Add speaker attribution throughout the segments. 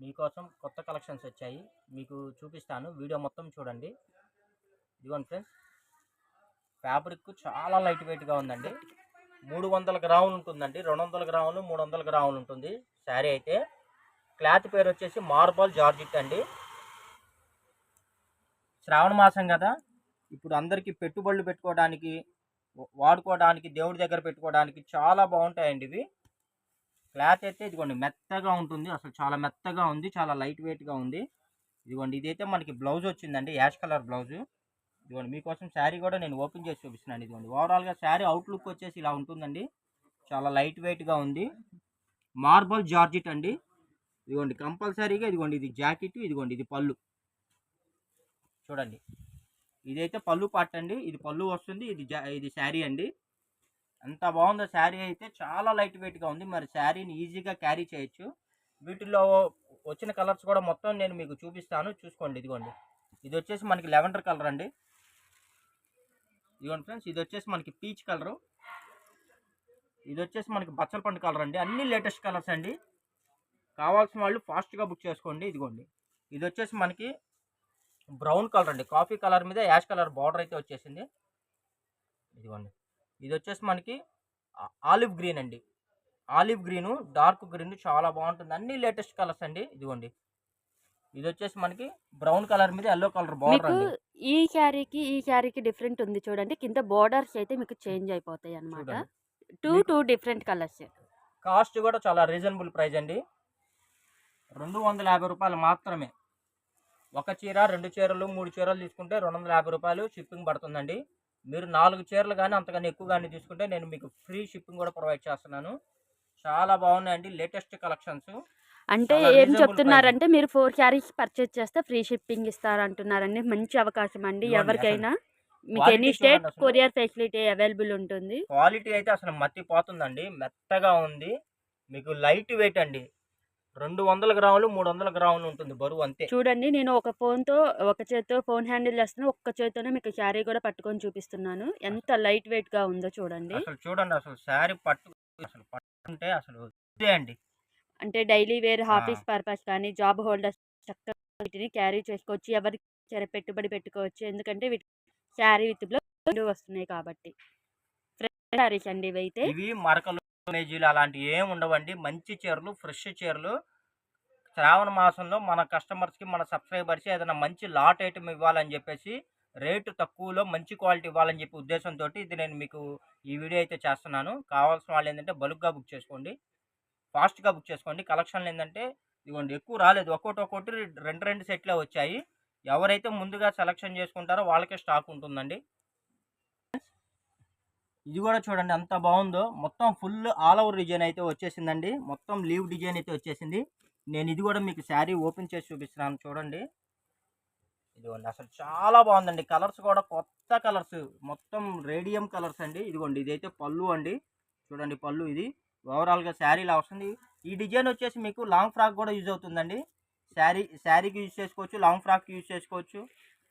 Speaker 1: మీకోసం కొత్త కలెక్షన్స్ వచ్చాయి. మీకు చూపిస్తాను. వీడియో మొత్తం చూడండి. ఇదిగోండి ఫ్రెండ్స్. ఫ్యాబ్రిక్ చాలా లైట్ వెయిట్గా ఉందండి. మూడు వందల గ్రాములు ఉంటుందండి. రెండు వందల గ్రాములు మూడు వందల గ్రాములు ఉంటుంది. శారీ అయితే క్లాత్ పేరు వచ్చేసి మార్బల్ జార్జిట్ అండి. శ్రావణ మాసం కదా. ఇప్పుడు అందరికీ పెట్టుబడులు పెట్టుకోవడానికి వాడుకోవడానికి దేవుడి దగ్గర పెట్టుకోవడానికి చాలా బాగుంటాయండి ఇవి. క్లాత్ అయితే ఇదిగోండి మెత్తగా ఉంటుంది. అసలు చాలా మెత్తగా ఉంది చాలా లైట్ వెయిట్గా ఉంది. ఇదిగోండి ఇదైతే మనకి బ్లౌజ్ వచ్చిందండి యాష్ కలర్ బ్లౌజు. ఇదిగోండి మీకోసం శారీ కూడా నేను ఓపెన్ చేసి చూపిస్తున్నాను. ఇదిగోండి ఓవరాల్గా శారీ అవుట్లుక్ వచ్చేసి ఇలా ఉంటుందండి. చాలా లైట్ వెయిట్గా ఉంది. మార్బల్ జార్జిట్ అండి. ఇదిగోండి కంపల్సరీగా ఇదిగోండి ఇది జాకెట్ ఇదిగోండి ఇది పళ్ళు. చూడండి ఇదైతే పళ్ళు పార్ట్ అండి. ఇది పళ్ళు వస్తుంది ఇది జా ఇది శారీ అండి. ఎంత బాగుందో శారీ అయితే చాలా లైట్ వెయిట్గా ఉంది. మరి శారీని ఈజీగా క్యారీ చేయొచ్చు. వీటిలో వచ్చిన కలర్స్ కూడా మొత్తం నేను మీకు చూపిస్తాను. చూసుకోండి ఇదిగోండి. ఇది వచ్చేసి మనకి లెవెండర్ కలర్ అండి. ఇదిగోండి ఫ్రెండ్స్ ఇది వచ్చేసి మనకి పీచ్ కలరు. ఇది వచ్చేసి మనకి బచ్చలపండు కలర్ అండి. అన్ని లేటెస్ట్ కలర్స్ అండి. కావాల్సిన వాళ్ళు ఫాస్ట్గా బుక్ చేసుకోండి. ఇదిగోండి. ఇది వచ్చేసి మనకి బ్రౌన్ కలర్ అండి. కాఫీ కలర్ మీద యాష్ కలర్ బార్డర్ అయితే వచ్చేసింది. ఇదిగోండి. ఇది వచ్చేసి మనకి ఆలివ్ గ్రీన్ అండి. ఆలివ్ గ్రీను డార్క్ గ్రీన్ చాలా బాగుంటుంది. అన్ని లేటెస్ట్ కలర్స్ అండి ఇదిగోండి. ఇది వచ్చేసి మనకి బ్రౌన్ కలర్ మీద ఎల్లో కలర్ బార్డర్
Speaker 2: మీకు ఈ శారీకి ఈ శారీకి డిఫరెంట్ ఉంది చూడండి. కింద బోర్డర్స్ అయితే మీకు చేంజ్ అయిపోతాయి అన్నమాట.
Speaker 1: చూడండి.
Speaker 2: Two two different colours.
Speaker 1: Cost కూడా చాలా రీజనబుల్ ప్రైస్ అండి. రెండు వందల యాభై రూపాయలు మాత్రమే. ఒక చీర రెండు చీరలు మూడు చీరలు తీసుకుంటే రెండు వందల యాభై రూపాయలు షిప్పింగ్ పడుతుందండి. మీరు నాలుగు చీరలు కానీ అంతకన్నా ఎక్కువ కానీ తీసుకుంటే నేను మీకు ఫ్రీ షిప్పింగ్ కూడా ప్రొవైడ్ చేస్తున్నాను. చాలా బాగున్నాయండి లేటెస్ట్ కలెక్షన్స్.
Speaker 2: అంటే ఏం చెప్తున్నారంటే మీరు ఫోర్ శారీస్ పర్చేజ్ చేస్తే ఫ్రీ షిప్పింగ్ ఇస్తారంటున్నారండి. మంచి అవకాశం అండి ఎవరికైనా. మీకు any state. Courier facility available ఉంటుంది.
Speaker 1: క్వాలిటీ అయితే అసలు మత్తిపోతుందండి మెత్తగా ఉంది. మీకు లైట్ వెయిట్ అండి రెండు వందల గ్రాములు మూడు వందల గ్రాములు ఉంటుంది బరువు అంతే.
Speaker 2: చూడండి నేను ఒక ఫోన్తో ఒక చేత్తో ఫోన్ హ్యాండిల్ చేస్తున్నాను ఒక్క చేత్తోనే మీకు శారీ కూడా పట్టుకొని చూపిస్తున్నాను. ఎంత లైట్ వెయిట్గా ఉందో చూడండి.
Speaker 1: అసలు చూడండి అసలు శారీ పట్టు అసలు పట్టుకుంటే అసలు అండి.
Speaker 2: అంటే డైలీ వేర్. ఆఫీస్ పర్పస్ కానీ జాబ్ హోల్డర్స్ చక్కగా వీటిని క్యారీ చేసుకోవచ్చు. ఎవరికి పెట్టుబడి పెట్టుకోవచ్చు. ఎందుకంటే వీటి శారీ విత్ బ్లౌజ్ వస్తున్నాయి కాబట్టి. ఫ్రెష్ శారీస్ అండి ఇవి అయితే
Speaker 1: ఇవి మరకలు మేజీలు అలాంటివి ఏం ఉండవండి. మంచి చీరలు ఫ్రెష్ చీరలు. శ్రావణ మాసంలో మన కస్టమర్స్కి మన సబ్స్క్రైబర్స్ ఏదైనా మంచి లాట్ ఐటమ్ ఇవ్వాలని చెప్పేసి రేటు తక్కువలో మంచి క్వాలిటీ ఇవ్వాలని చెప్పి ఉద్దేశంతో ఇది నేను మీకు ఈ వీడియో అయితే చేస్తున్నాను. కావాల్సిన వాళ్ళు ఏంటంటే బల్క్గా బుక్ చేసుకోండి. ఫాస్ట్గా బుక్ చేసుకోండి. కలెక్షన్లు ఏంటంటే ఇవ్వండి ఎక్కువ రాలేదు. ఒక్కోటి ఒక్కోటి రెండు రెండు సెట్లే వచ్చాయి. ఎవరైతే ముందుగా సెలెక్షన్ చేసుకుంటారో వాళ్ళకే స్టాక్ ఉంటుందండి. ఇది కూడా చూడండి ఎంత బాగుందో. మొత్తం ఫుల్ ఆల్ ఓవర్ డిజైన్ అయితే వచ్చేసిందండి. మొత్తం లీవ్ డిజైన్ అయితే వచ్చేసింది. నేను ఇది కూడా మీకు శారీ ఓపెన్ చేసి చూపిస్తున్నాను చూడండి. ఇదిగోండి అసలు చాలా బాగుందండి. కలర్స్ కూడా కొత్త కలర్స్ మొత్తం రేడియం కలర్స్ అండి. ఇదిగోండి ఇదైతే పళ్ళు అండి. చూడండి పళ్ళు ఇది. ఓవరాల్గా శారీ ఇలా వస్తుంది. ఈ డిజైన్ వచ్చేసి మీకు లాంగ్ ఫ్రాక్ కూడా యూజ్ అవుతుందండి. శారీ శారీకి యూజ్ చేసుకోవచ్చు లాంగ్ ఫ్రాక్కి యూజ్ చేసుకోవచ్చు.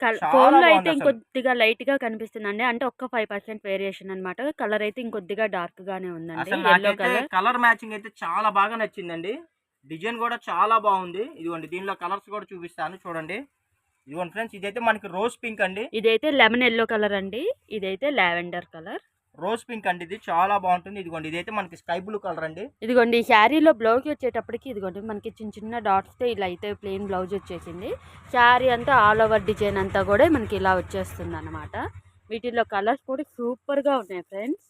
Speaker 1: చాలా
Speaker 2: ఫోన్లో
Speaker 1: బాగుంది
Speaker 2: అయితే. ఇంకొద్దిగా లైట్గా కనిపిస్తుందండి. అంటే ఒక్క ఫైవ్ పర్సెంట్ వేరియేషన్ అనమాట కలర్ అయితే ఇంకొద్దిగా డార్క్ గానే ఉందండి కలర్
Speaker 1: మ్యాచింగ్ అయితే చాలా బాగా నచ్చిందండి. డిజైన్ కూడా చాలా బాగుంది. ఇదిగోండి దీనిలో కలర్స్ కూడా చూపిస్తాను చూడండి. ఇదిగోండి ఫ్రెండ్స్ ఇదైతే మనకి రోజ్ పింక్ అండి.
Speaker 2: ఇదైతే లెమన్ ఎల్లో కలర్ అండి. ఇదైతే లావెండర్ కలర్.
Speaker 1: రోజ్ పింక్ అండి ఇది. చాలా బాగుంటుంది. ఇదిగోండి ఇదైతే మనకి స్కై బ్లూ కలర్ అండి.
Speaker 2: ఇదిగోండి ఈ శారీలో బ్లౌజ్ వచ్చేటప్పటికి ఇదిగోండి మనకి చిన్న చిన్న డాట్స్తో ఇలా అయితే ప్లెయిన్ బ్లౌజ్ వచ్చేసింది. శారీ అంతా ఆల్ ఓవర్ డిజైన్ అంతా కూడా మనకి ఇలా వచ్చేస్తుంది అనమాట వీటిలో కలర్స్ కూడా సూపర్గా ఉన్నాయి ఫ్రెండ్స్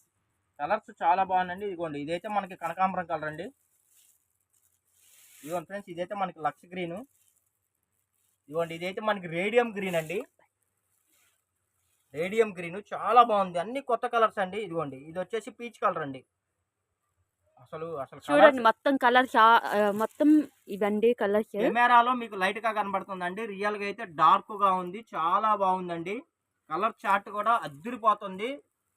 Speaker 1: కలర్స్ చాలా బాగుందండి ఇదిగోండి ఇదైతే మనకి కనకాంబరం కలర్ అండి. ఇదిగోండి ఫ్రెండ్స్ ఇదైతే మనకి లక్స్ గ్రీన్ ఇదిగోండి ఇదైతే మనకి రేడియం గ్రీన్ అండి. రేడియం గ్రీన్ చాలా బాగుంది. అన్ని కొత్త కలర్స్ అండి. ఇదిగోండి ఇది వచ్చేసి పీచ్ కలర్ అండి. అసలు అసలు
Speaker 2: చూడండి మొత్తం కలర్స్ మొత్తం ఇవండి కలర్స్.
Speaker 1: కెమెరాలో మీకు లైట్గా కనబడుతుందండి. రియల్గా అయితే డార్క్గా ఉంది. చాలా బాగుందండి. కలర్ చార్ట్ కూడా అద్దరిపోతుంది.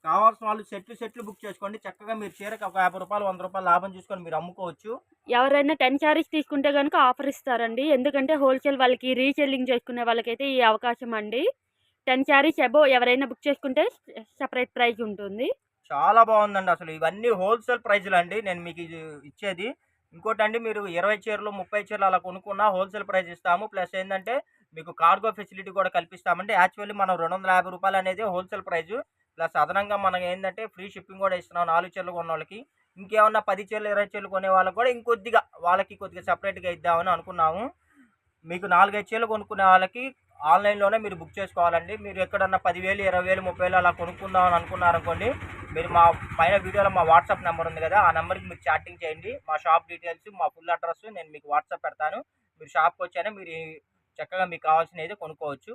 Speaker 1: కావాల్సిన వాళ్ళు సెట్లు సెట్లు బుక్ చేసుకోండి. చక్కగా మీరు చీరకి ఒక యాభై రూపాయలు వంద రూపాయలు లాభం చూసుకొని మీరు అమ్ముకోవచ్చు.
Speaker 2: ఎవరైనా టెన్ శారీస్ తీసుకుంటే కనుక ఆఫర్ ఇస్తారండి. ఎందుకంటే హోల్సేల్ వాళ్ళకి రీసెల్లింగ్ చేసుకునే వాళ్ళకైతే ఈ అవకాశం అండి. టెన్ శారీస్ అబో ఎవరైనా బుక్ చేసుకుంటే సపరేట్ ప్రైస్ ఉంటుంది.
Speaker 1: చాలా బాగుందండి అసలు. ఇవన్నీ హోల్సేల్ ప్రైజ్లు అండి. నేను మీకు ఇది ఇచ్చేది. ఇంకోటి అండి మీరు ఇరవై చీరలు ముప్పై చీరలు అలా కొనుక్కున్నా హోల్సేల్ ప్రైస్ ఇస్తాము. ప్లస్ ఏంటంటే మీకు కార్గో ఫెసిలిటీ కూడా కల్పిస్తామండి. యాక్చువల్లీ మనం రెండు వందల యాభై రూపాయలు అనేది హోల్సేల్ ప్రైజు. ప్లస్ అదనంగా మనం ఏంటంటే ఫ్రీ షిప్పింగ్ కూడా ఇస్తున్నాం నాలుగు చీరలు కొన్న వాళ్ళకి. ఇంకేమన్నా పది చీరలు ఇరవై చీరలు కొనే వాళ్ళకి కూడా ఇంకొద్దిగా వాళ్ళకి కొద్దిగా సపరేట్గా ఇద్దామని అనుకున్నాము. మీకు నాలుగైదు చీరలు కొనుక్కునే వాళ్ళకి ఆన్లైన్లోనే మీరు బుక్ చేసుకోవాలండి. మీరు ఎక్కడన్నా పదివేలు ఇరవై వేలు ముప్పై వేలు అలా కొనుక్కుందామని అనుకున్నారనుకోండి మీరు మా పైన వీడియోలో మా వాట్సాప్ నెంబర్ ఉంది కదా ఆ నెంబర్కి మీరు చాటింగ్ చేయండి. మా షాప్ డీటెయిల్స్ మా ఫుల్ అడ్రస్ నేను మీకు వాట్సాప్ పెడతాను. మీరు షాప్కి వచ్చానే మీరు చక్కగా మీకు కావాల్సినది కొనుక్కోవచ్చు.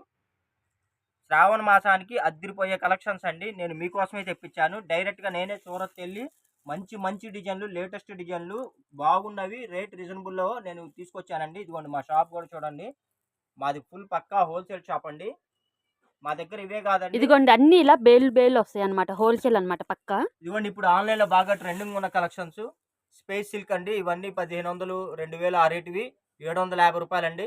Speaker 1: శ్రావణ మాసానికి అద్దరిపోయే కలెక్షన్స్ అండి. నేను మీకోసమే తెప్పించాను. డైరెక్ట్గా నేనే సూరత్ వెళ్ళి మంచి మంచి డిజైన్లు లేటెస్ట్ డిజైన్లు బాగున్నవి రేట్ రీజనబుల్లో నేను తీసుకొచ్చానండి. ఇదిగోండి మా షాప్ కూడా చూడండి. మాది ఫుల్ పక్కా హోల్సేల్ షాప్ అండి. మా దగ్గర ఇవే కాదండి.
Speaker 2: ఇదిగోండి అన్ని ఇలా బేల్ బేల్ వస్తాయి అనమాట హోల్సేల్ అనమాట పక్క.
Speaker 1: ఇదిగోండి ఇప్పుడు ఆన్లైన్లో బాగా ట్రెండింగ్ ఉన్న కలెక్షన్స్. స్పేస్ సిల్క్ అండి ఇవన్నీ పదిహేను వందలు రెండు వేలు ఆ రేటువి ఏడు వందల యాభై రూపాయలండి.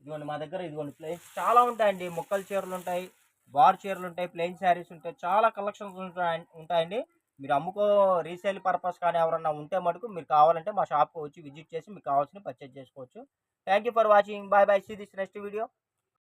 Speaker 1: ఇదిగోండి మా దగ్గర ఇదిగోండి ప్లేన్స్ చాలా ఉంటాయండి. ముక్కల చీరలు ఉంటాయి బార్ చీరలు ఉంటాయి ప్లెయిన్ శారీస్ ఉంటాయి చాలా కలెక్షన్స్ ఉంటాయి ఉంటాయండి. మీరు అమ్ముకో రీసేల్ పర్పస్ కానీ ఎవరన్నా ఉంటే మటుకు మీరు కావాలంటే మా షాప్కి వచ్చి విజిట్ చేసి మీకు కావాల్సిన పర్చేజ్ చేసుకోవచ్చు. Thank you for watching. Bye bye see this next video.